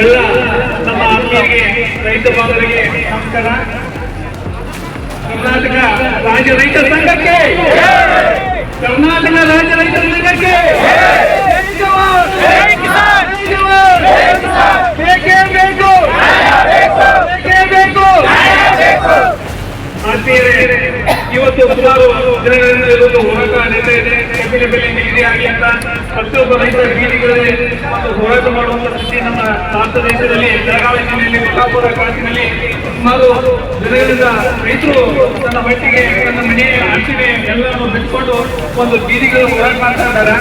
ಎಲ್ಲ ನಮ್ಮ ಆತ್ಮೀಯರಿಗೆ, ರೈತ ಬಾಂಧವರಿಗೆ ನಮಸ್ಕಾರ. ಕರ್ನಾಟಕ ರಾಜ್ಯ ರೈತ ಸಂಘಕ್ಕೆ, ಕರ್ನಾಟಕ ರಾಜ್ಯ ರೈತ ಸಂಘಕ್ಕೆ! ಬೇಕೇ ಬೇಕು ಬೇಕೇ ಬೇಕು. ಇವತ್ತು ಸುಮಾರು ದಿನಗಳಿಂದ ಹೋರಾಟ ನಡೀತಾ ಇದೆ. ಕಬ್ಬಿನ ಬೆಲೆ ಆಗಲಿ ಅಂತ ಪ್ರತಿಯೊಬ್ಬ ರೈತರ ಬೀದಿಗಳಲ್ಲಿ ಒಂದು ಹೋರಾಟ ಮಾಡುವಂತ ಸ್ಥಿತಿ ನಮ್ಮ ಭಾರತ ದೇಶದಲ್ಲಿ ಬೆಳಗಾವಿ ಜಿಲ್ಲೆಯಲ್ಲಿ ಕೊಲ್ಲಾಪುರ ಕಾಟಿನಲ್ಲಿ ಸುಮಾರು ದಿನಗಳಿಂದ ರೈತರು ತನ್ನ ಮಟ್ಟಿಗೆ ತನ್ನ ಮನೆ ಹಂಚಿಗೆ ಎಲ್ಲವನ್ನು ಬಿಟ್ಕೊಂಡು ಒಂದು ಬೀದಿಗಳು ಹೋರಾಟ ಮಾಡ್ತಾ ಇದ್ದಾರೆ.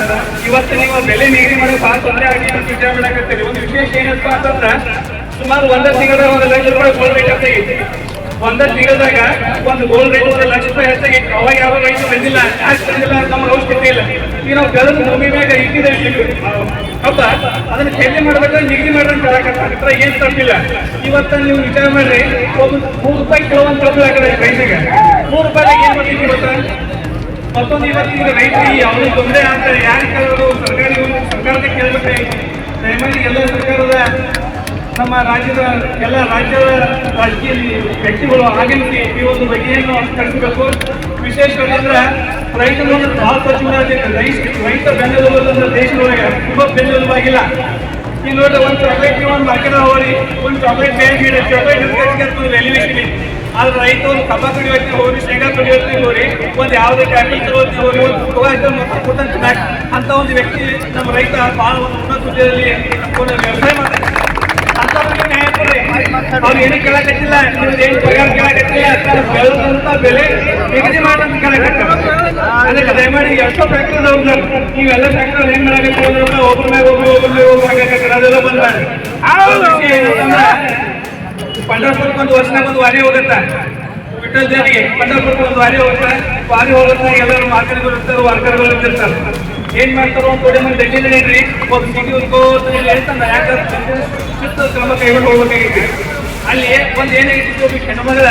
ಇವತ್ತು ನೀವು ಬೆಲೆ ನೀಡಿ ಮಾಡಿ ಬಹಳ ತೊಂದರೆ ಆಗಿ ಅಂತ ವಿಚಾರ ಮಾಡಕತ್ತೀರಿ ಒಂದು ವಿಶೇಷ ಏನಪ್ಪ ಅಂತಂದ್ರೆ ಸುಮಾರು ಒಂದೇ ತಿಂಗಳ ಒಂದು ಲಕ್ಷ ರೂಪಾಯಿ ಗೋಲ್ಡ್ ರೇಟ್ ಅಂತ ತಿಂಗಳದಾಗ ಒಂದು ಗೋಲ್ಡ್ ರೇಟ್ ಒಂದು ಲಕ್ಷ ಅವಾಗ ಯಾವ ರೈತ ಬಂದಿಲ್ಲ ಯಾಕೆ ಬಂದಿಲ್ಲ ನಮ್ಗೆ ಅವಶ್ಯಕತೆ ಇಲ್ಲ. ಈಗ ನಾವು ಬೆಳೆದ ಭೂಮಿ ಮ್ಯಾಗ ಇಟ್ಟಿದೆ ಹೌದಾ? ಅದನ್ನ ಖರೀದಿ ಮಾಡ್ಬೇಕಾದ್ರೆ ನಿಗದಿ ಮಾಡ್ರಿ ಹತ್ರ ಏನ್ ತಪ್ಪಿಲ್ಲ. ಇವತ್ತ ನೀವು ವಿಚಾರ ಮಾಡ್ರಿ, ಒಂದು ಮೂರು ರೂಪಾಯಿ ಕಿಲೋ ಅಂತ ಕಬ್ಬು ಹಾಕಿದ್ರೆ ರೈತರಿಗೆ. ಮೂರು ರೂಪಾಯಿದಾಗ ಏನ್ ಮಾಡ್ತೀವಿ ಇವತ್ತ? ಮತ್ತೊಂದು ಇವತ್ತು ಈಗ ರೈತರಿಗೆ ಯಾವುದೇ ತೊಂದರೆ ಅಂತ ಯಾರು ಕೇಳೋದು? ಸರ್ಕಾರಿ ಸರ್ಕಾರದ ಕೇಳಬೇಕು ದಯಮಾಡಿ ಎಲ್ಲ ಸರ್ಕಾರದ, ನಮ್ಮ ರಾಜ್ಯದ, ಎಲ್ಲ ರಾಜ್ಯದ ರಾಜಕೀಯ ವ್ಯಕ್ತಿಗಳು ಆಗಮಿಸಿ ಈ ಒಂದು ಬಗೆಯನ್ನು ಕಳಿಸಬೇಕು. ವಿಶೇಷವಾಗಿ ಅಂದ್ರೆ ರೈತರು ಒಂದು ಬಹಳ ಸ್ವಚ್ಛತೆ ರೈತ ರೈತ ಬೆನ್ನೆಲುಬು ದೇಶದೊಳಗೆ ತುಂಬ ಬೆನ್ನೆಲುಬಾಗಿಲ್ಲ ಈ ನೋಡಿ ಒಂದು ಚಾಕ್ಲೇಟ್ ಒಂದು ಮಾರ್ಕೆಟ್ ಹೋಗಿ ಒಂದು ಚಾಕ್ಲೇಟ್ ಬೇರೆ ಚಾಕ್ಲೇಟ್ ವ್ಯಾಲ್ಯೂವೇಷನ್ ಆದ್ರೆ ರೈತ ಒಂದು ಕಬ್ಬ ಕಡಿಯೋತಿ ಹೋಗಿ ಶೇಂಗಾ ಕಡಿಯೋತಿ ಹೋಗಿ ಒಂದು ಯಾವುದೇ ಟ್ಯಾಕ್ಟರ್ ತಗೋತಿ ಹೋಗಿ ಒಂದು ಮತ್ತು ಕೊಟ್ಟಂತ ಬ್ಯಾಕ್ ಅಂತ ಒಂದು ವ್ಯಕ್ತಿ ನಮ್ಮ ರೈತ ಬಹಳ ಒಂದು ಉನ್ನತ ಹುದ್ದೆಯಲ್ಲಿ ಒಂದು ವ್ಯವಸಾಯ ಮಾಡ್ತಾರೆ. ಅವ್ರು ಏನು ಕೇಳಕತ್ತಿಲ್ಲ, ನಿಮ್ದು ಏನು ಪಗಾರ ಕೇಳಕತ್ತಿಲ್ಲ. ತಾವು ಬೆಳೆದಂತ ಬೆಲೆ ದಯಮಾಡಿ ಎಷ್ಟೋ ಫ್ಯಾಕ್ಟ್ರಿ ಅದಾವ ನೀವೆಲ್ಲ ಫ್ಯಾಕ್ಟ್ರಿ ಹೆಂಗ್ ಮಾಡಬೇಕು? ಅಂದ್ರೆ ಒಬ್ಬರ ಮೇಲೆ ಒಬ್ರು ಒಬ್ಬರ ಮೇಲೆ ಒಬ್ರು ಹಾಕಕತ್ತೀರ ಅದೆಲ್ಲ ಬಂದ್ ಪಂಡರ್ಪುರಕ್ಕೆ ಒಂದು ವರ್ಷನಾಗ ಒಂದು ವಾರಿ ಹೋಗತ್ತ. ವಿಠಲ್ ದೇವಿಗೆ ಪಂಡರ್ಪುರಕ್ಕೆ ಒಂದು ವಾರಿ ಹೋಗುತ್ತೆ. ವಾರಿ ಹೋಗುತ್ತೆ ಎಲ್ಲರೂ ಮಾರ್ಕೆಟ್ಗಳು ಇರ್ತಾರೆ, ವರ್ಕರ್ಗಳು ಇರ್ತಾರೆ ಏನ್ ಮಾಡ್ತಾರೋ ಒಂದು ಕಡೆ ಮಂದಿ ಡೆಲ್ಲಿ ನಡೀರಿ ಒಂದು ಸಿಟಿ ಉದ್ಕೋತ ಹೇಳ್ತಾನೆ. ಯಾಕಂದ್ರೆ ಕ್ರಮ ಕೈಗೊಳ್ಬೇಕಾಗಿತ್ತು ಅಲ್ಲಿ ಒಂದು ಏನಾಗಿತ್ತು ಒಬ್ಬ ಮಗಳ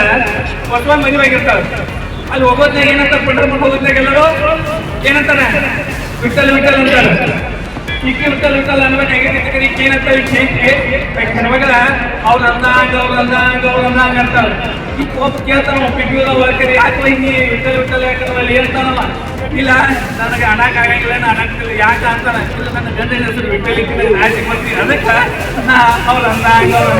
ಹೊಸ ಮದುವೆ ಆಗಿರ್ತಾಳೆ. ಅಲ್ಲಿ ಹೋಗೋದ್ನಾಗ ಏನಂತ ಪಂಡರ್ಪುರ ಹೋಗೋದ್ನಾಗ ಎಲ್ಲರೂ ಏನಂತಾನೆ ವಿಠಲ್ ವಿಠಲ್ ಅಂತಾರೆ. ಈಕೆ ವಿಠಲ್ ವಿಠಲ್ ಅನ್ಬೇಕಾಗಿತ್ತು ಈಕೆ ಏನಂತ ಹೆಣ್ಮಗಳ ಅವ್ರ ಅಂದಾಗ, ಅವ್ರ ಅಂದಂಗ ಅವ್ರ ಅಂದಂಗ ಅಂತಾಳೆ ಈ ಕೋಪ ಕೇಳ್ತಾನ ಪಿಟಿಯೂದ ವರ್ಕರಿ ಯಾಕೆ ಹಿಂಗೆ ವಿಠಲ್ ವಿಠಲ್ ಯಾಕಂದ್ರೆ ಹೇಳ್ತಾನಲ್ಲ ಇಲ್ಲ, ನನಗೆ ಹಣಕ್ಕೆ ಆಗಂಗಿಲ್ಲ ನಾನು ಹಣಕ್ಕಿಲ್ಲ ಯಾಕೆ ಅಂತಾನೆ ಇಲ್ಲ, ನನ್ನ ಗಂಡನ ಹೆಸರು ವಿಠಲ್ ಇಟ್ಟಿದ್ರೆ ನಾಚಿಕೆ ಬರ್ತೀನಿ ಅದಕ್ಕೆ ನಾ ಅವ್ರ ಅಂದಾಗ, ಅವ್ರ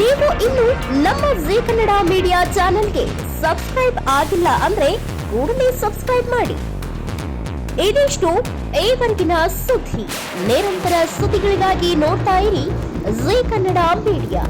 ನೀವು ಇನ್ನು ನಮ್ಮ ಜೀ ಕನ್ನಡ ಮೀಡಿಯಾ ಚಾನೆಲ್ಗೆ ಸಬ್ಸ್ಕ್ರೈಬ್ ಆಗಿಲ್ಲ ಅಂದ್ರೆ ಕೂಡಲೇ ಸಬ್ಸ್ಕ್ರೈಬ್ ಮಾಡಿ. ಇದಿಷ್ಟು ಈವರೆಗಿನ ಸುದ್ದಿ. ನಿರಂತರ ಸುದ್ದಿಗಳಿಗಾಗಿ ನೋಡ್ತಾ ಇರಿ ಜಿ ಕನ್ನಡ ಮೀಡಿಯಾ